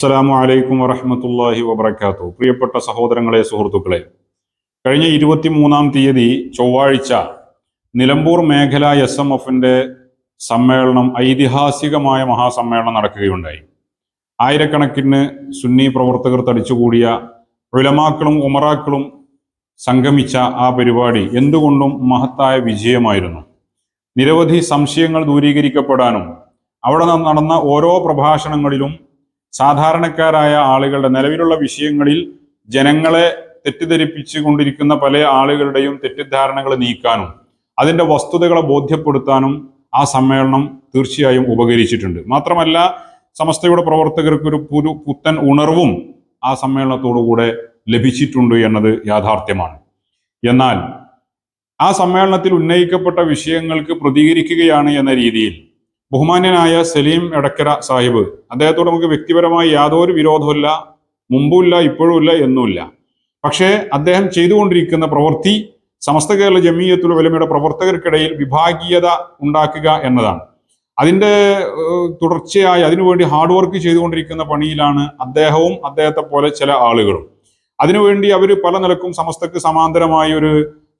അസ്സലാമു അലൈക്കും വറഹമത്തല്ലാഹി വബർക്കാത്തു പ്രിയപ്പെട്ട സഹോദരങ്ങളെ സുഹൃത്തുക്കളെ കഴിഞ്ഞ ഇരുപത്തിമൂന്നാം തീയതി ചൊവ്വാഴ്ച നിലമ്പൂർ മേഖല എസ് എം എഫിന്റെ സമ്മേളനം ഐതിഹാസികമായ മഹാസമ്മേളനം നടക്കുകയുണ്ടായി. ആയിരക്കണക്കിന് സുന്നി പ്രവർത്തകർ തടിച്ചുകൂടിയ ഉലമാക്കളും ഉമറാക്കളും സംഗമിച്ച ആ പരിപാടി എന്തുകൊണ്ടും മഹത്തായ വിജയമായിരുന്നു. നിരവധി സംശയങ്ങൾ ദൂരീകരിക്കപ്പെടാനും അവിടെ നടന്ന ഓരോ പ്രഭാഷണങ്ങളിലും സാധാരണക്കാരായ ആളുകളുടെ നിലവിലുള്ള വിഷയങ്ങളിൽ ജനങ്ങളെ തെറ്റിദ്ധരിപ്പിച്ചു കൊണ്ടിരിക്കുന്ന പല ആളുകളുടെയും തെറ്റിദ്ധാരണകൾ നീക്കാനും അതിന്റെ വസ്തുതകളെ ബോധ്യപ്പെടുത്താനും ആ സമ്മേളനം തീർച്ചയായും ഉപകരിച്ചിട്ടുണ്ട്. മാത്രമല്ല സമസ്തയുടെ പ്രവർത്തകർക്ക് ഒരു പുരു പുത്തൻ ഉണർവും ആ സമ്മേളനത്തോടുകൂടെ ലഭിച്ചിട്ടുണ്ട് എന്നത് യാഥാർത്ഥ്യമാണ്. എന്നാൽ ആ സമ്മേളനത്തിൽ ഉന്നയിക്കപ്പെട്ട വിഷയങ്ങൾക്ക് പ്രതികരിക്കുകയാണ് എന്ന രീതിയിൽ ബഹുമാന്യനായ സലീം എടക്കര സാഹിബ്. അദ്ദേഹത്തോട് നമുക്ക് വ്യക്തിപരമായി യാതൊരു വിരോധമില്ല മുമ്പുമില്ല ഇപ്പോഴുമില്ല എന്നുമില്ല. പക്ഷേ അദ്ദേഹം ചെയ്തുകൊണ്ടിരിക്കുന്ന പ്രവൃത്തി സമസ്ത കേരള ജമീയത്തുൽ ഉലമയുടെ പ്രവർത്തകർക്കിടയിൽ വിഭാഗീയത ഉണ്ടാക്കുക എന്നതാണ്. അതിന്റെ തുടർച്ചയായി അതിനുവേണ്ടി ഹാർഡ് വർക്ക് ചെയ്തുകൊണ്ടിരിക്കുന്ന പണിയിലാണ് അദ്ദേഹവും അദ്ദേഹത്തെ പോലെ ചില ആളുകളും. അതിനുവേണ്ടി അവർ പല നിലക്കും സമസ്തക്ക് സമാന്തരമായ ഒരു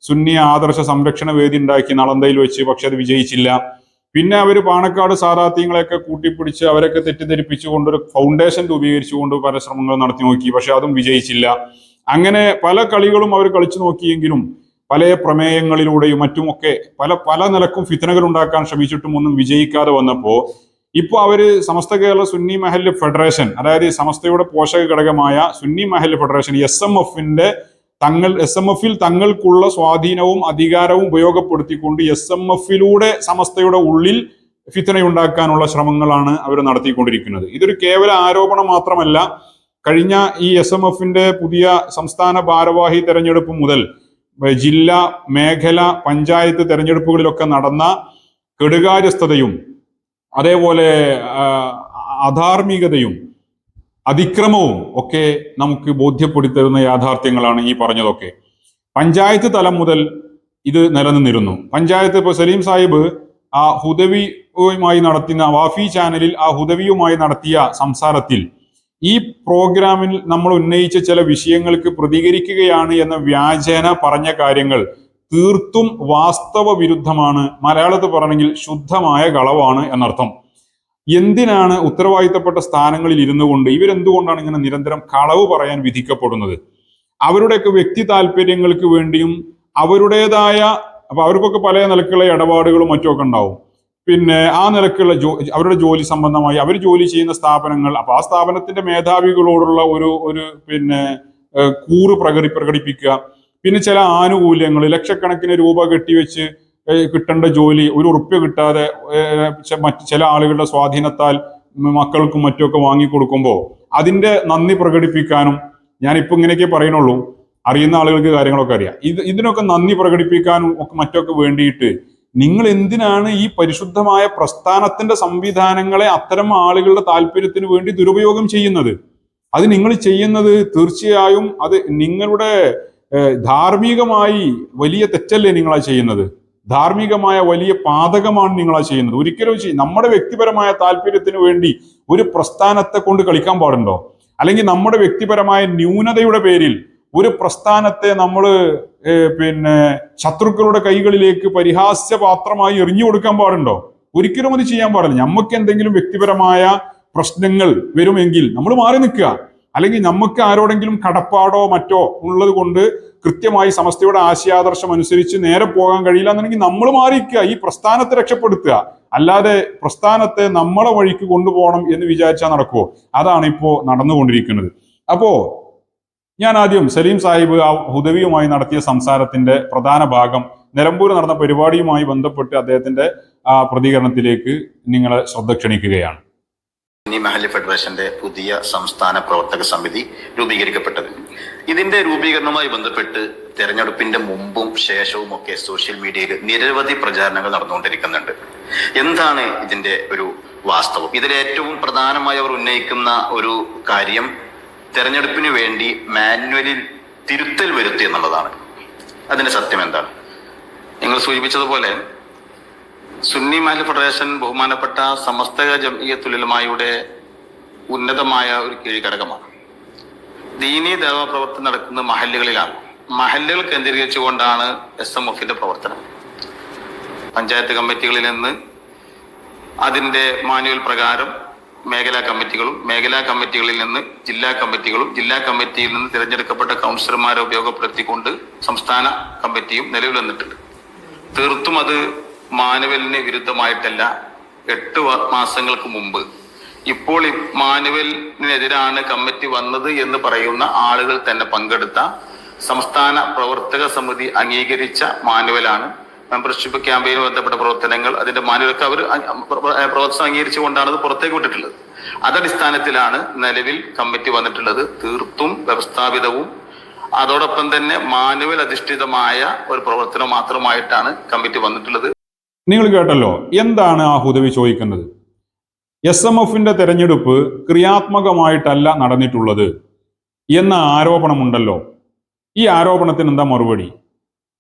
സുന്നി ആദർശ സംരക്ഷണ വേദി ഉണ്ടാക്കി നളന്തയിൽ വെച്ച് പക്ഷെ അത് വിജയിച്ചില്ല. പിന്നെ അവർ പാണക്കാട് സാറാത്യങ്ങളെയൊക്കെ കൂട്ടിപ്പിടിച്ച് അവരൊക്കെ തെറ്റിദ്ധരിപ്പിച്ചുകൊണ്ട് ഒരു ഫൗണ്ടേഷൻ രൂപീകരിച്ചുകൊണ്ട് പല ശ്രമങ്ങൾ നടത്തി നോക്കി. പക്ഷെ അതും വിജയിച്ചില്ല. അങ്ങനെ പല കളികളും അവർ കളിച്ചു നോക്കിയെങ്കിലും പല പ്രമേയങ്ങളിലൂടെയും മറ്റുമൊക്കെ പല പല നിലക്കും ഫിത്തനകൾ ഉണ്ടാക്കാൻ ശ്രമിച്ചിട്ടും ഒന്നും വിജയിക്കാതെ വന്നപ്പോൾ ഇപ്പൊ അവർ സമസ്ത കേരള സുന്നി മഹല്ല് ഫെഡറേഷൻ അതായത് സമസ്തയുടെ പോഷക ഘടകമായ സുന്നി മഹല്ല് ഫെഡറേഷൻ എസ് എം എഫിന്റെ തങ്ങൾ എസ് എം എഫിൽ തങ്ങൾക്കുള്ള സ്വാധീനവും അധികാരവും ഉപയോഗപ്പെടുത്തിക്കൊണ്ട് എസ് എം എഫിലൂടെ സമസ്തയുടെ ഉള്ളിൽ ഫിത്തനയുണ്ടാക്കാനുള്ള ശ്രമങ്ങളാണ് അവർ നടത്തിക്കൊണ്ടിരിക്കുന്നത്. ഇതൊരു കേവല ആരോപണം മാത്രമല്ല കഴിഞ്ഞ ഈ എസ് എം എഫിന്റെ പുതിയ സംസ്ഥാന ഭാരവാഹി തെരഞ്ഞെടുപ്പ് മുതൽ ജില്ല മേഖല പഞ്ചായത്ത് തെരഞ്ഞെടുപ്പുകളിലൊക്കെ നടന്ന കെടുകാര്യസ്ഥതയും അതേപോലെ അധാർമികതയും അതിക്രമവും ഒക്കെ നമുക്ക് ബോധ്യപ്പെടുത്തുന്ന യാഥാർത്ഥ്യങ്ങളാണ് ഈ പറഞ്ഞതൊക്കെ. പഞ്ചായത്ത് തലം മുതൽ ഇത് നിലനിന്നിരുന്നു. പഞ്ചായത്ത് ഇപ്പോൾ സലീം സാഹിബ് ആ ഹുദവിയുമായി നടത്തുന്ന വാഫി ചാനലിൽ ആ ഹുദവിയുമായി നടത്തിയ സംസാരത്തിൽ ഈ പ്രോഗ്രാമിൽ നമ്മൾ ഉന്നയിച്ച ചില വിഷയങ്ങൾക്ക് പ്രതികരിക്കുകയാണ് എന്ന വ്യാജേന പറഞ്ഞ കാര്യങ്ങൾ തീർത്തും വാസ്തവ വിരുദ്ധമാണ് മലയാളത്തിൽ പറഞ്ഞെങ്കിൽ ശുദ്ധമായ കളവാണ് എന്നർത്ഥം. എന്തിനാണ് ഉത്തരവാദിത്തപ്പെട്ട സ്ഥാനങ്ങളിൽ ഇരുന്നു കൊണ്ട് ഇവരെന്തുകൊണ്ടാണ് ഇങ്ങനെ നിരന്തരം കളവ് പറയാൻ വിധിക്കപ്പെടുന്നത്? അവരുടെയൊക്കെ വ്യക്തി താല്പര്യങ്ങൾക്ക് വേണ്ടിയും അവരുടേതായ അപ്പൊ അവർക്കൊക്കെ പല നിലക്കുള്ള ഇടപാടുകളും മറ്റുമൊക്കെ ഉണ്ടാവും. പിന്നെ ആ നിലക്കുള്ള ജോ അവരുടെ ജോലി സംബന്ധമായി അവർ ജോലി ചെയ്യുന്ന സ്ഥാപനങ്ങൾ അപ്പൊ ആ സ്ഥാപനത്തിന്റെ മേധാവികളോടുള്ള ഒരു ഒരു പിന്നെ കൂറ് പ്രകടി പ്രകടിപ്പിക്കുക. പിന്നെ ചില ആനുകൂല്യങ്ങൾ ലക്ഷക്കണക്കിന് രൂപ കെട്ടിവെച്ച് കിട്ടേണ്ട ജോലി ഒരു ഉറുപ്പ്യ കിട്ടാതെ മറ്റ് ചില ആളുകളുടെ സ്വാധീനത്താൽ മക്കൾക്കും മറ്റുമൊക്കെ വാങ്ങിക്കൊടുക്കുമ്പോൾ അതിന്റെ നന്ദി പ്രകടിപ്പിക്കാനും ഞാനിപ്പോൾ ഇങ്ങനെയൊക്കെ പറയുന്നുള്ളൂ. അറിയുന്ന ആളുകൾക്ക് കാര്യങ്ങളൊക്കെ അറിയാം. ഇത് ഇതിനൊക്കെ നന്ദി പ്രകടിപ്പിക്കാനും ഒക്കെ മറ്റൊക്കെ വേണ്ടിയിട്ട് നിങ്ങൾ എന്തിനാണ് ഈ പരിശുദ്ധമായ പ്രസ്ഥാനത്തിന്റെ സംവിധാനങ്ങളെ അത്തരം ആളുകളുടെ താല്പര്യത്തിന് വേണ്ടി ദുരുപയോഗം ചെയ്യുന്നത്? അത് നിങ്ങൾ ചെയ്യുന്നത് തീർച്ചയായും അത് നിങ്ങളുടെ ധാർമ്മികമായി വലിയ തെറ്റല്ലേ നിങ്ങളാ ചെയ്യുന്നത്? ധാർമ്മികമായ വലിയ പാതകമാണ് ആ ചെയ്യുന്നത്. ഒരിക്കലും ചെയ്യും നമ്മുടെ വ്യക്തിപരമായ താല്പര്യത്തിന് വേണ്ടി ഒരു പ്രസ്ഥാനത്തെ കൊണ്ട് കളിക്കാൻ പാടുണ്ടോ? അല്ലെങ്കിൽ നമ്മുടെ വ്യക്തിപരമായ ന്യൂനതയുടെ പേരിൽ ഒരു പ്രസ്ഥാനത്തെ നമ്മൾ പിന്നെ ശത്രുക്കളുടെ കൈകളിലേക്ക് പരിഹാസ്യപാത്രമായി എറിഞ്ഞു കൊടുക്കാൻ പാടുണ്ടോ? ഒരിക്കലും അത് ചെയ്യാൻ പാടില്ല. നമുക്ക് എന്തെങ്കിലും വ്യക്തിപരമായ പ്രശ്നങ്ങൾ വരുമെങ്കിൽ നമ്മൾ മാറി നിൽക്കുക. അല്ലെങ്കിൽ നമുക്ക് ആരോടെങ്കിലും കടപ്പാടോ മറ്റോ ഉള്ളത് കൊണ്ട് കൃത്യമായി സമസ്തയുടെ ആശയാദർശം അനുസരിച്ച് നേരെ പോകാൻ കഴിയില്ല എന്നുണ്ടെങ്കിൽ നമ്മൾ മാറിക്കുക ഈ പ്രസ്ഥാനത്തെ രക്ഷപ്പെടുത്തുക. അല്ലാതെ പ്രസ്ഥാനത്തെ നമ്മളെ വഴിക്ക് കൊണ്ടുപോകണം എന്ന് വിചാരിച്ചാൽ നടക്കുമോ അതാണ് ഇപ്പോൾ നടന്നുകൊണ്ടിരിക്കുന്നത്. അപ്പോ ഞാൻ ആദ്യം സലീം സാഹിബ് ആ ഹുദവിയുമായി നടത്തിയ സംസാരത്തിന്റെ പ്രധാന ഭാഗം നിലമ്പൂർ നടന്ന പരിപാടിയുമായി ബന്ധപ്പെട്ട് അദ്ദേഹത്തിന്റെ ആ പ്രതികരണത്തിലേക്ക് നിങ്ങളെ ശ്രദ്ധ ക്ഷണിക്കുകയാണ്. സുന്നി മഹല്ല് ഫെഡറേഷന്റെ പുതിയ സംസ്ഥാന പ്രവർത്തക സമിതി രൂപീകരിക്കപ്പെട്ടത്. ഇതിന്റെ രൂപീകരണവുമായി ബന്ധപ്പെട്ട് തെരഞ്ഞെടുപ്പിന്റെ മുമ്പും ശേഷവും ഒക്കെ സോഷ്യൽ മീഡിയയിൽ നിരവധി പ്രചാരണങ്ങൾ നടന്നുകൊണ്ടിരിക്കുന്നുണ്ട്. എന്താണ് ഇതിന്റെ ഒരു വാസ്തവം? ഇതിൽ ഏറ്റവും പ്രധാനമായി അവർ ഉന്നയിക്കുന്ന ഒരു കാര്യം തെരഞ്ഞെടുപ്പിന് വേണ്ടി മാനുവലിൽ തിരുത്തൽ വരുത്തി എന്നുള്ളതാണ്. അതിന്റെ സത്യം എന്താണ്? നിങ്ങൾ സൂചിപ്പിച്ചതുപോലെ സുന്നി മഹൽ ഫെഡറേഷൻ ബഹുമാനപ്പെട്ട സമസ്ത ജംഇയ്യത്തുൽ ഉലമായുടെ ഉന്നതമായ ഒരു കീഴ്ഘടകമാണ്. ദീനി ദേവപ്രവർത്തനം നടക്കുന്ന മഹല്ലുകളിലാണ്. മഹല്ലുകൾ കേന്ദ്രീകരിച്ചുകൊണ്ടാണ് എസ് എം എഫിന്റെ പ്രവർത്തനം. പഞ്ചായത്ത് കമ്മിറ്റികളിൽ നിന്ന് അതിന്റെ മാനുവൽ പ്രകാരം മേഖലാ കമ്മിറ്റികളും മേഖലാ കമ്മിറ്റികളിൽ നിന്ന് ജില്ലാ കമ്മിറ്റികളും ജില്ലാ കമ്മിറ്റിയിൽ നിന്ന് തിരഞ്ഞെടുക്കപ്പെട്ട കൗൺസിലർമാരെ ഉപയോഗപ്പെടുത്തിക്കൊണ്ട് സംസ്ഥാന കമ്മിറ്റിയും നിലവിൽ വന്നിട്ടുണ്ട്. തീർത്തും അത് മാനുവലിന് വിരുദ്ധമായിട്ടല്ല എട്ട് മാസങ്ങൾക്ക് മുമ്പ്. ഇപ്പോൾ മാനുവലിനെതിരാണ് കമ്മിറ്റി വന്നത് എന്ന് പറയുന്ന ആളുകൾ തന്നെ പങ്കെടുത്ത സംസ്ഥാന പ്രവർത്തക സമിതി അംഗീകരിച്ച മാനുവലാണ്. മെമ്പർഷിപ്പ് ക്യാമ്പയിന് ബന്ധപ്പെട്ട പ്രവർത്തനങ്ങൾ അതിന്റെ മാനുവലൊക്കെ അവർ പ്രവർത്തനം അംഗീകരിച്ചുകൊണ്ടാണ് അത് പുറത്തേക്ക് വിട്ടിട്ടുള്ളത്. അതടിസ്ഥാനത്തിലാണ് നിലവിൽ കമ്മിറ്റി വന്നിട്ടുള്ളത്. തീർത്തും വ്യവസ്ഥാപിതവും അതോടൊപ്പം തന്നെ മാനുവൽ അധിഷ്ഠിതമായ ഒരു പ്രവർത്തനം മാത്രമായിട്ടാണ് കമ്മിറ്റി വന്നിട്ടുള്ളത്. നിങ്ങൾ കേട്ടല്ലോ എന്താണ് ആ ഹുദവി ചോദിക്കുന്നത്? എസ് എം എഫിന്റെ തെരഞ്ഞെടുപ്പ് ക്രിയാത്മകമായിട്ടല്ല നടന്നിട്ടുള്ളത് എന്ന ആരോപണമുണ്ടല്ലോ. ഈ ആരോപണത്തിന് എന്താ മറുപടി?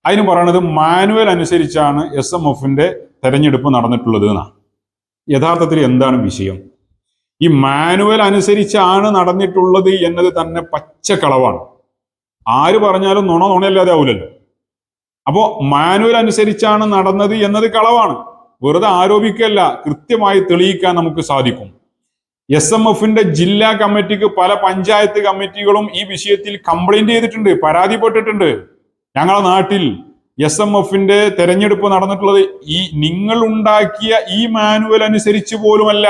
അതിന് പറയണത് മാനുവൽ അനുസരിച്ചാണ് എസ് എം എഫിന്റെ തെരഞ്ഞെടുപ്പ് നടന്നിട്ടുള്ളത് എന്നാ. യഥാർത്ഥത്തിൽ എന്താണ് വിഷയം? ഈ മാനുവൽ അനുസരിച്ചാണ് നടന്നിട്ടുള്ളത് എന്നത് തന്നെ പച്ചക്കളവാണ്. ആര് പറഞ്ഞാലും നുണ നുണയല്ലാതെ ആവില്ലല്ലോ അപ്പോ മാനുവൽ അനുസരിച്ചാണ് നടന്നത് എന്നത് കളവാണ്. വെറുതെ ആരോപിക്കല്ല കൃത്യമായി തെളിയിക്കാൻ നമുക്ക് സാധിക്കും. എസ് എം എഫിന്റെ ജില്ലാ കമ്മിറ്റിക്ക് പല പഞ്ചായത്ത് കമ്മിറ്റികളും ഈ വിഷയത്തിൽ കംപ്ലൈന്റ് ചെയ്തിട്ടുണ്ട് പരാതിപ്പെട്ടിട്ടുണ്ട്. ഞങ്ങളുടെ നാട്ടിൽ എസ് എം എഫിന്റെ തെരഞ്ഞെടുപ്പ് നടന്നിട്ടുള്ളത് ഈ നിങ്ങൾ ഉണ്ടാക്കിയ ഈ മാനുവൽ അനുസരിച്ച് പോലുമല്ല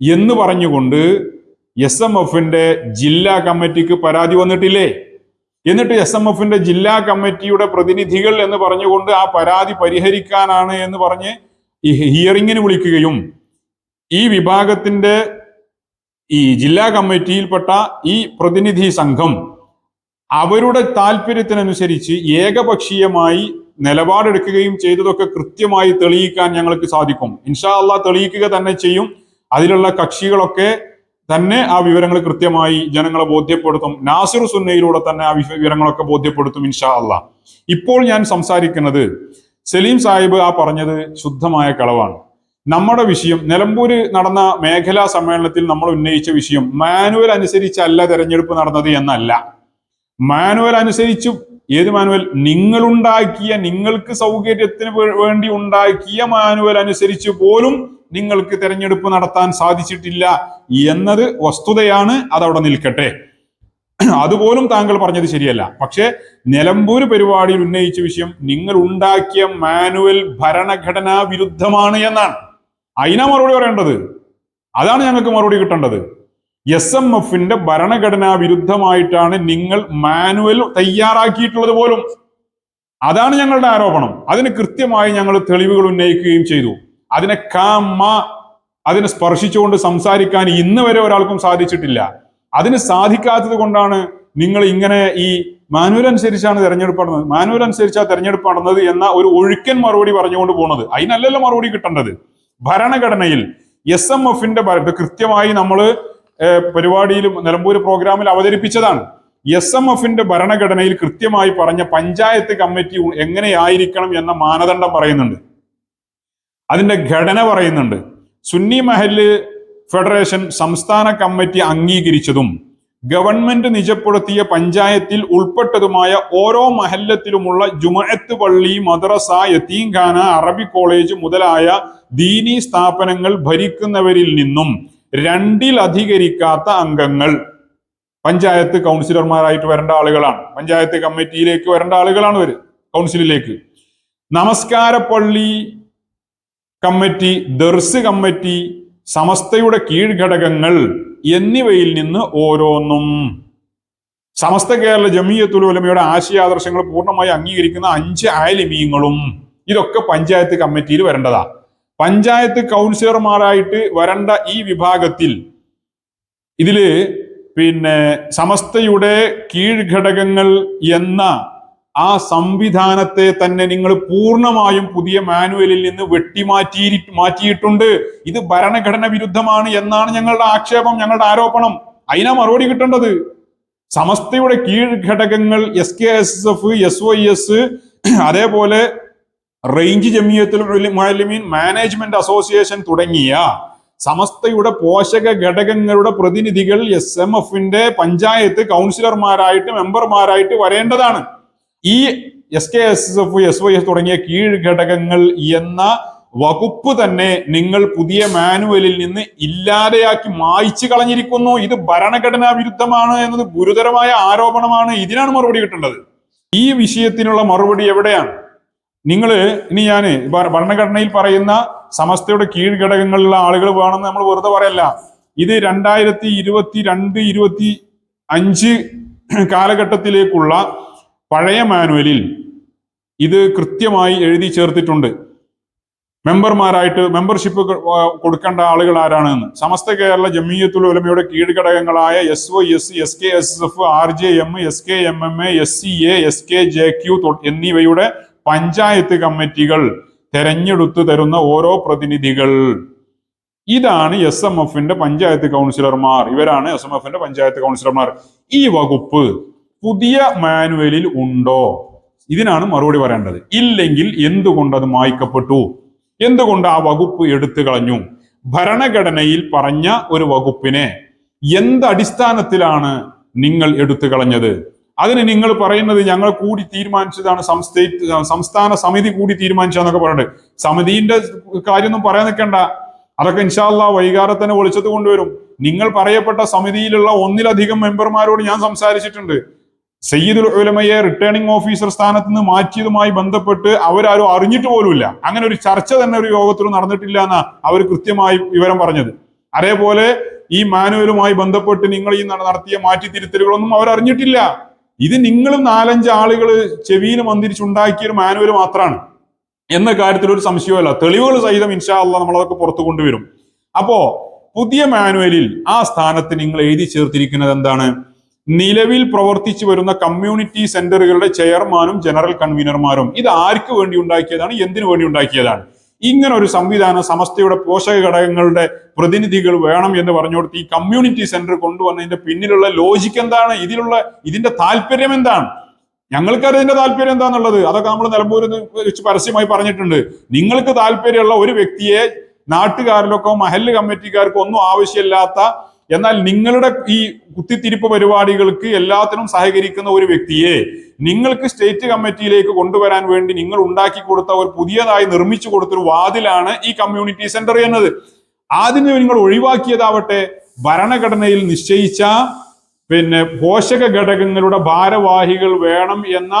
എന്ന് പറഞ്ഞുകൊണ്ട് എസ് എം എഫിന്റെ ജില്ലാ കമ്മിറ്റിക്ക് പരാതി വന്നിട്ടില്ലേ? എന്നിട്ട് എസ് എം എഫിന്റെ ജില്ലാ കമ്മിറ്റിയുടെ പ്രതിനിധികൾ എന്ന് പറഞ്ഞുകൊണ്ട് ആ പരാതി പരിഹരിക്കാനാണ് എന്ന് പറഞ്ഞ് ഈ ഹിയറിങ്ങിന് വിളിക്കുകയും ഈ വിഭാഗത്തിന്റെ ഈ ജില്ലാ കമ്മിറ്റിയിൽപ്പെട്ട ഈ പ്രതിനിധി സംഘം അവരുടെ താല്പര്യത്തിനനുസരിച്ച് ഏകപക്ഷീയമായി നിലപാടെടുക്കുകയും ചെയ്തതൊക്കെ കൃത്യമായി തെളിയിക്കാൻ ഞങ്ങൾക്ക് സാധിക്കും. ഇൻഷാ അള്ളാഹ് തെളിയിക്കുക തന്നെ ചെയ്യും. അതിലുള്ള കക്ഷികളൊക്കെ തന്നെ ആ വിവരങ്ങൾ കൃത്യമായി ജനങ്ങളെ ബോധ്യപ്പെടുത്തും. നാസിർ സുന്നയിലൂടെ തന്നെ ആ വിവ- വിവരങ്ങളൊക്കെ ബോധ്യപ്പെടുത്തും ഇൻഷാ അള്ളാഹ് ഇപ്പോൾ ഞാൻ സംസാരിക്കുന്നത് സലീം സാഹിബ് ആ പറഞ്ഞത് ശുദ്ധമായ കളവാണ്. നമ്മുടെ വിഷയം നിലമ്പൂര് നടന്ന മേഖലാ സമ്മേളനത്തിൽ നമ്മൾ ഉന്നയിച്ച വിഷയം മാനുവൽ അനുസരിച്ചല്ല തെരഞ്ഞെടുപ്പ് നടന്നത് എന്നല്ല. മാനുവൽ അനുസരിച്ച് ഏത് മാനുവൽ? നിങ്ങളുണ്ടാക്കിയ നിങ്ങൾക്ക് സൗകര്യത്തിന് വേണ്ടി ഉണ്ടാക്കിയ മാനുവൽ അനുസരിച്ച് പോലും നിങ്ങൾക്ക് തെരഞ്ഞെടുപ്പ് നടത്താൻ സാധിച്ചിട്ടില്ല എന്നത് വസ്തുതയാണ് അതവിടെ നിൽക്കട്ടെ. അതുപോലും താങ്കൾ പറഞ്ഞത് ശരിയല്ല. പക്ഷേ നിലമ്പൂര് പരിപാടിയിൽ ഉന്നയിച്ച വിഷയം നിങ്ങൾ ഉണ്ടാക്കിയ മാനുവൽ ഭരണഘടനാ വിരുദ്ധമാണ് എന്നാണ്. അതിനാ മറുപടി പറയേണ്ടത്? അതാണ് ഞങ്ങൾക്ക് മറുപടി കിട്ടേണ്ടത്. എസ് എം എഫിന്റെ ഭരണഘടനാ വിരുദ്ധമായിട്ടാണ് നിങ്ങൾ മാനുവൽ തയ്യാറാക്കിയിട്ടുള്ളത് പോലും. അതാണ് ഞങ്ങളുടെ ആരോപണം. അതിന് കൃത്യമായി ഞങ്ങൾ തെളിവുകൾ ഉന്നയിക്കുകയും ചെയ്തു. അതിനെ കാമ അതിനെ സ്പർശിച്ചുകൊണ്ട് സംസാരിക്കാൻ ഇന്ന് വരെ ഒരാൾക്കും സാധിച്ചിട്ടില്ല. അതിന് സാധിക്കാത്തത് കൊണ്ടാണ് നിങ്ങൾ ഇങ്ങനെ ഈ മാനുവൽ അനുസരിച്ചാണ് തെരഞ്ഞെടുപ്പ് നടന്നത്. മാനുവൽ അനുസരിച്ചാ തെരഞ്ഞെടുപ്പ് നടന്നത് എന്ന ഒരു ഒഴുക്കൻ മറുപടി പറഞ്ഞുകൊണ്ട് പോകുന്നത് അതിനല്ലല്ലോ മറുപടി കിട്ടേണ്ടത്. ഭരണഘടനയിൽ എസ് എം എഫിന്റെ കൃത്യമായി നമ്മൾ പരിപാടിയിൽ നിലമ്പൂര് പ്രോഗ്രാമിൽ അവതരിപ്പിച്ചതാണ്. എസ് എം എഫിന്റെ ഭരണഘടനയിൽ കൃത്യമായി പറഞ്ഞ പഞ്ചായത്ത് കമ്മിറ്റി എങ്ങനെയായിരിക്കണം എന്ന മാനദണ്ഡം പറയുന്നുണ്ട്. അതിന്റെ ഘടന പറയുന്നുണ്ട്. സുന്നി മഹൽ ഫെഡറേഷൻ സംസ്ഥാന കമ്മിറ്റി അംഗീകരിച്ചതും ഗവൺമെന്റ് നിജപ്പെടുത്തിയ പഞ്ചായത്തിൽ ഉൾപ്പെട്ടതുമായ ഓരോ മഹല്ലത്തിലുമുള്ള ജുമഅത്ത് പള്ളി മദ്രസ യത്തീംഖാന അറബി കോളേജ് മുതലായ ദീനി സ്ഥാപനങ്ങൾ ഭരിക്കുന്നവരിൽ നിന്നും രണ്ടിൽ അധികരിക്കാത്ത അംഗങ്ങൾ പഞ്ചായത്ത് കൗൺസിലർമാരായിട്ട് വരേണ്ട ആളുകളാണ്. പഞ്ചായത്ത് കമ്മിറ്റിയിലേക്ക് വരേണ്ട ആളുകളാണ് ഇവർ കൗൺസിലിലേക്ക്. നമസ്കാര പള്ളി കമ്മിറ്റി ദർസ് കമ്മിറ്റി സമസ്തയുടെ കീഴ്ഘടകങ്ങൾ എന്നിവയിൽ നിന്ന് ഓരോന്നും. സമസ്ത കേരള ജമീയത്തുലമയുടെ ആശയാദർശങ്ങൾ പൂർണമായി അംഗീകരിക്കുന്ന അഞ്ച് ആലിമീങ്ങളും ഇതൊക്കെ പഞ്ചായത്ത് കമ്മിറ്റിയിൽ വരേണ്ടതാ. പഞ്ചായത്ത് കൗൺസിലർമാരായിട്ട് വരേണ്ട ഈ വിഭാഗത്തിൽ ഇതിൽ പിന്നെ സമസ്തയുടെ കീഴ്ഘടകങ്ങൾ എന്ന ആ സംവിധാനത്തെ തന്നെ നിങ്ങൾ പൂർണമായും പുതിയ മാനുവലിൽ നിന്ന് വെട്ടിമാറ്റി മാറ്റിയിട്ടുണ്ട്. ഇത് ഭരണഘടന വിരുദ്ധമാണ് എന്നാണ് ഞങ്ങളുടെ ആക്ഷേപം ഞങ്ങളുടെ ആരോപണം. അതിനാ മറുപടി കിട്ടേണ്ടത്? സമസ്തയുടെ കീഴ്ഘടകങ്ങൾ S K S F S O S അതേപോലെ range Jamiyyathul Muallimeen management association തുടങ്ങിയ സമസ്തയുടെ പോഷക ഘടകങ്ങളുടെ പ്രതിനിധികൾ എസ് എം എഫിന്റെ പഞ്ചായത്ത് കൗൺസിലർമാരായിട്ട് മെമ്പർമാരായിട്ട് വരേണ്ടതാണ്. ഈ S K S S F S Y S തുടങ്ങിയ കീഴ്ഘടകങ്ങൾ എന്ന വകുപ്പ് തന്നെ നിങ്ങൾ പുതിയ മാനുവലിൽ നിന്ന് ഇല്ലാതെയാക്കി മായ്ച്ചു കളഞ്ഞിരിക്കുന്നു. ഇത് ഭരണഘടനാ വിരുദ്ധമാണ് എന്നത് ഗുരുതരമായ ആരോപണമാണ്. ഇതിനാണ് മറുപടി കിട്ടേണ്ടത്. ഈ വിഷയത്തിനുള്ള മറുപടി എവിടെയാണ്? നിങ്ങൾ ഇനി ഞാൻ ഭരണഘടനയിൽ പറയുന്ന സമസ്തയുടെ കീഴ്ഘടകങ്ങളിലുള്ള ആളുകൾ വേണമെന്ന് നമ്മൾ വെറുതെ പറയല്ല. ഇത് രണ്ടായിരത്തി ഇരുപത്തി രണ്ട് ഇരുപത്തി അഞ്ച് കാലഘട്ടത്തിലേക്കുള്ള പഴയ മാനുവലിൽ ഇത് കൃത്യമായി എഴുതി ചേർത്തിട്ടുണ്ട്. മെമ്പർമാരായിട്ട് മെമ്പർഷിപ്പ് കൊടുക്കേണ്ട ആളുകൾ ആരാണെന്ന് സമസ്ത കേരള ജമീയത്തുൽ ഉലമയുടെ കീഴ്ഘടകങ്ങളായ S O S S K S F R J M S K M M A S C A S K J Q എന്നിവയുടെ പഞ്ചായത്ത് കമ്മിറ്റികൾ തെരഞ്ഞെടുത്തു തരുന്ന ഓരോ പ്രതിനിധികൾ. ഇതാണ് എസ് എം എഫിന്റെ പഞ്ചായത്ത് കൗൺസിലർമാർ. ഇവരാണ് എസ് എം എഫിന്റെ പഞ്ചായത്ത് കൗൺസിലർമാർ. ഈ വകുപ്പ് പുതിയ മാനുവലിൽ ഉണ്ടോ? ഇതിനാണ് മറുപടി പറയേണ്ടത്. ഇല്ലെങ്കിൽ എന്തുകൊണ്ട് അത് മായ്ക്കപ്പെട്ടു? എന്തുകൊണ്ട് ആ വകുപ്പ് എടുത്തു കളഞ്ഞു? ഭരണഘടനയിൽ പറഞ്ഞ ഒരു വകുപ്പിനെ എന്ത് അടിസ്ഥാനത്തിലാണ് നിങ്ങൾ എടുത്തു കളഞ്ഞത്? അതിന് നിങ്ങൾ പറയുന്നത് ഞങ്ങൾ കൂടി തീരുമാനിച്ചതാണ് സംസ്ഥാന സംസ്ഥാന സമിതി കൂടി തീരുമാനിച്ചതെന്നൊക്കെ പറഞ്ഞിട്ട്. സമിതിന്റെ കാര്യമൊന്നും പറയാൻ നിൽക്കണ്ട. അതൊക്കെ ഇൻഷാല്ല വൈകാതെ തന്നെ വിളിച്ചത് കൊണ്ടുവരും. നിങ്ങൾ പറയപ്പെട്ട സമിതിയിലുള്ള ഒന്നിലധികം മെമ്പർമാരോട് ഞാൻ സംസാരിച്ചിട്ടുണ്ട്. സയ്യിദുൽ ഉലമയെ റിട്ടേണിംഗ് ഓഫീസർ സ്ഥാനത്ത് നിന്ന് മാറ്റിയതുമായി ബന്ധപ്പെട്ട് അവരാരും അറിഞ്ഞിട്ട് പോലുമില്ല. അങ്ങനെ ഒരു ചർച്ച തന്നെ ഒരു യോഗത്തിൽ നടന്നിട്ടില്ല എന്നാ അവർ കൃത്യമായി വിവരം പറഞ്ഞത്. അതേപോലെ ഈ മാനുവലുമായി ബന്ധപ്പെട്ട് നിങ്ങൾ ഈ നട- നടത്തിയ മാറ്റിത്തിരുത്തലുകളൊന്നും അവർ അറിഞ്ഞിട്ടില്ല. ഇത് നിങ്ങളും നാലഞ്ച് ആളുകൾ ചെവിയിൽ മന്ദിരിച്ചുണ്ടാക്കിയ ഒരു മാനുവൽ മാത്രമാണ് എന്ന കാര്യത്തിൽ ഒരു സംശയമല്ല. തെളിവുകൾ സഹിതം ഇൻഷാ അല്ല നമ്മളതൊക്കെ പുറത്തു കൊണ്ടുവരും. അപ്പോ പുതിയ മാനുവലിൽ ആ സ്ഥാനത്ത് നിങ്ങൾ എഴുതി ചേർത്തിരിക്കുന്നത് എന്താണ്? നിലവിൽ പ്രവർത്തിച്ചു വരുന്ന കമ്മ്യൂണിറ്റി സെന്ററുകളുടെ ചെയർമാനും ജനറൽ കൺവീനർമാരും. ഇത് ആർക്ക് വേണ്ടി ഉണ്ടാക്കിയതാണ്? എന്തിനു വേണ്ടി ഉണ്ടാക്കിയതാണ്? ഇങ്ങനെ ഒരു സംവിധാനം സമസ്തയുടെ പോഷക ഘടകങ്ങളുടെ പ്രതിനിധികൾ വേണം എന്ന് പറഞ്ഞുകൊടുത്ത് ഈ കമ്മ്യൂണിറ്റി സെന്റർ കൊണ്ടുവന്നതിന്റെ പിന്നിലുള്ള ലോജിക്ക് എന്താണ്? ഇതിലുള്ള ഇതിന്റെ താല്പര്യം എന്താണ്? ഞങ്ങൾക്കറിയാം ഇതിന്റെ താല്പര്യം എന്താണെന്നുള്ളത് അതൊക്കെ നമ്മൾ നിലമ്പൂരിൽ വെച്ച് പരസ്യമായി പറഞ്ഞിട്ടുണ്ട്. നിങ്ങൾക്ക് താല്പര്യമുള്ള ഒരു വ്യക്തിയെ നാട്ടുകാരിലൊക്കെ മഹല്ല് കമ്മിറ്റിക്കാർക്കോ ഒന്നും ആവശ്യമില്ലാത്ത എന്നാൽ നിങ്ങളുടെ ഈ കുത്തിത്തിരിപ്പ് പരിപാടികൾക്ക് എല്ലാത്തിനും സഹകരിക്കുന്ന ഒരു വ്യക്തിയെ നിങ്ങൾക്ക് സ്റ്റേറ്റ് കമ്മിറ്റിയിലേക്ക് കൊണ്ടുവരാൻ വേണ്ടി നിങ്ങൾ ഉണ്ടാക്കി കൊടുത്ത ഒരു പുതിയതായി നിർമ്മിച്ചു കൊടുത്തൊരു വാതിലാണ് ഈ കമ്മ്യൂണിറ്റി സെന്റർ എന്നത്. ആദ്യം നിങ്ങൾ ഒഴിവാക്കിയതാവട്ടെ ഭരണഘടനയിൽ നിശ്ചയിച്ച പിന്നെ പോഷക ഘടകങ്ങളുടെ ഭാരവാഹികൾ വേണം എന്ന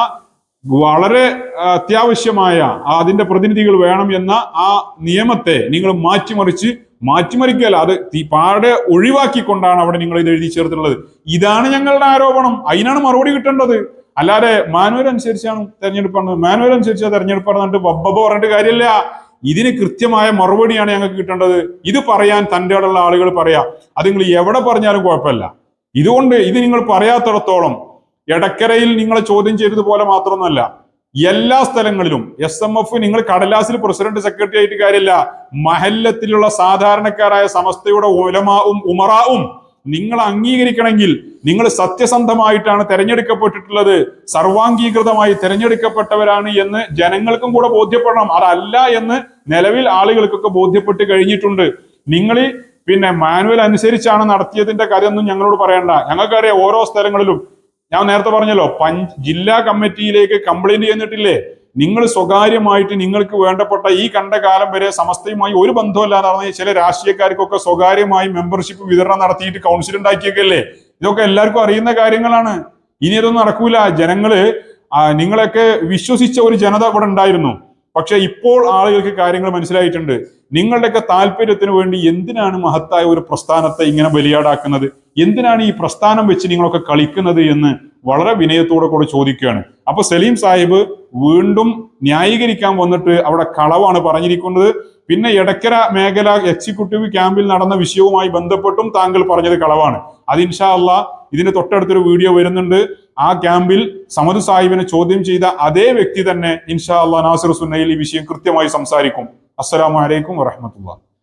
വളരെ അത്യാവശ്യമായ അതിന്റെ പ്രതിനിധികൾ വേണം എന്ന ആ നിയമത്തെ നിങ്ങൾ മാറ്റിമറിച്ച് മാറ്റിമറിക്കല്ല. അത് തീ- പാടെ ഒഴിവാക്കിക്കൊണ്ടാണ് അവിടെ നിങ്ങൾ ഇത് എഴുതി ചേർത്തിട്ടുള്ളത്. ഇതാണ് ഞങ്ങളുടെ ആരോപണം. അതിനാണ് മറുപടി കിട്ടേണ്ടത്. അല്ലാതെ മാനുവൽ അനുസരിച്ചാണ് തെരഞ്ഞെടുപ്പാണ് മാനുവൽ അനുസരിച്ചാണ് തെരഞ്ഞെടുപ്പാണ് എന്നിട്ട് ബബ്ബ പറഞ്ഞിട്ട് കാര്യമില്ല. ഇതിന് കൃത്യമായ മറുപടിയാണ് ഞങ്ങൾക്ക് കിട്ടേണ്ടത്. ഇത് പറയാൻ തന്റെ ഇടമുള്ള ആളുകൾ പറയാ. അത് നിങ്ങൾ എവിടെ പറഞ്ഞാലും കുഴപ്പമില്ല. ഇതുകൊണ്ട് ഇത് നിങ്ങൾ പറയാത്തിടത്തോളം എടക്കരയിൽ നിങ്ങളെ ചോദ്യം ചെയ്തതുപോലെ മാത്രമൊന്നുമല്ല. എല്ലാ സ്ഥലങ്ങളിലും എസ് എം എഫ് നിങ്ങൾ കടലാസിൽ പ്രസിഡന്റ് സെക്രട്ടറി ആയിട്ട് കാര്യമില്ല. മഹല്ലത്തിലുള്ള സാധാരണക്കാരായ സമസ്തയുടെ ഉലമാവും ഉമറാവും നിങ്ങൾ അംഗീകരിക്കണമെങ്കിൽ നിങ്ങൾ സത്യസന്ധമായിട്ടാണ് തെരഞ്ഞെടുക്കപ്പെട്ടിട്ടുള്ളത്. സർവാംഗീകൃതമായി തെരഞ്ഞെടുക്കപ്പെട്ടവരാണ് എന്ന് ജനങ്ങൾക്കും കൂടെ ബോധ്യപ്പെടണം. അതല്ല എന്ന് നിലവിൽ ആളുകൾക്കൊക്കെ ബോധ്യപ്പെട്ട് കഴിഞ്ഞിട്ടുണ്ട്. നിങ്ങൾ പിന്നെ മാനുവൽ അനുസരിച്ചാണ് നടത്തിയതിന്റെ കാര്യമൊന്നും ഞങ്ങളോട് പറയണ്ട. ഞങ്ങൾക്കറിയാം ഓരോ സ്ഥലങ്ങളിലും ഞാൻ നേരത്തെ പറഞ്ഞല്ലോ പഞ്ച് ജില്ലാ കമ്മിറ്റിയിലേക്ക് കംപ്ലൈന്റ് ചെയ്തിട്ടില്ലേ? നിങ്ങൾ സ്വകാര്യമായിട്ട് നിങ്ങൾക്ക് വേണ്ടപ്പെട്ട ഈ കണ്ട കാലം വരെ സമസ്തയുമായി ഒരു ബന്ധമില്ലാതെ ചില രാഷ്ട്രീയക്കാർക്കൊക്കെ സ്വകാര്യമായി മെമ്പർഷിപ്പ് വിതരണം നടത്തിയിട്ട് കൗൺസിൽ ഉണ്ടാക്കിയൊക്കെയല്ലേ ഇതൊക്കെ എല്ലാവർക്കും അറിയുന്ന കാര്യങ്ങളാണ്. ഇനി ഇതൊന്നും നടക്കൂല. ജനങ്ങൾ നിങ്ങളൊക്കെ വിശ്വസിച്ച ഒരു ജനത ഇവിടെ ഉണ്ടായിരുന്നു. പക്ഷെ ഇപ്പോൾ ആളുകൾക്ക് കാര്യങ്ങൾ മനസ്സിലായിട്ടുണ്ട്. നിങ്ങളുടെയൊക്കെ താല്പര്യത്തിന് വേണ്ടി എന്തിനാണ് മഹത്തായ ഒരു പ്രസ്ഥാനത്തെ ഇങ്ങനെ ബലിയാടാക്കുന്നത്? എന്തിനാണ് ഈ പ്രസ്ഥാനം വെച്ച് നിങ്ങളൊക്കെ കളിക്കുന്നത് എന്ന് വളരെ വിനയത്തോടെ കൂടെ ചോദിക്കുകയാണ്. അപ്പൊ സലീം സാഹിബ് വീണ്ടും ന്യായീകരിക്കാൻ വന്നിട്ട് അവിടെ കളവാണ് പറഞ്ഞിരിക്കുന്നത്. പിന്നെ എടക്കര മേഖല എക്സിക്യൂട്ടീവ് ക്യാമ്പിൽ നടന്ന വിഷയവുമായി ബന്ധപ്പെട്ടും താങ്കൾ പറഞ്ഞത് കളവാണ്. അത് ഇൻഷാ അള്ളാ ഇതിന് തൊട്ടടുത്തൊരു വീഡിയോ വരുന്നുണ്ട്. ആ ക്യാമ്പിൽ സമദ് സാഹിബിനെ ചോദ്യം ചെയ്ത അതേ വ്യക്തി തന്നെ ഇൻഷാ അള്ളാ നാസിർ സുന്നയിൽ ഈ വിഷയം കൃത്യമായി സംസാരിക്കും. അസ്സലാമു അലൈക്കും വറഹമത്തുള്ള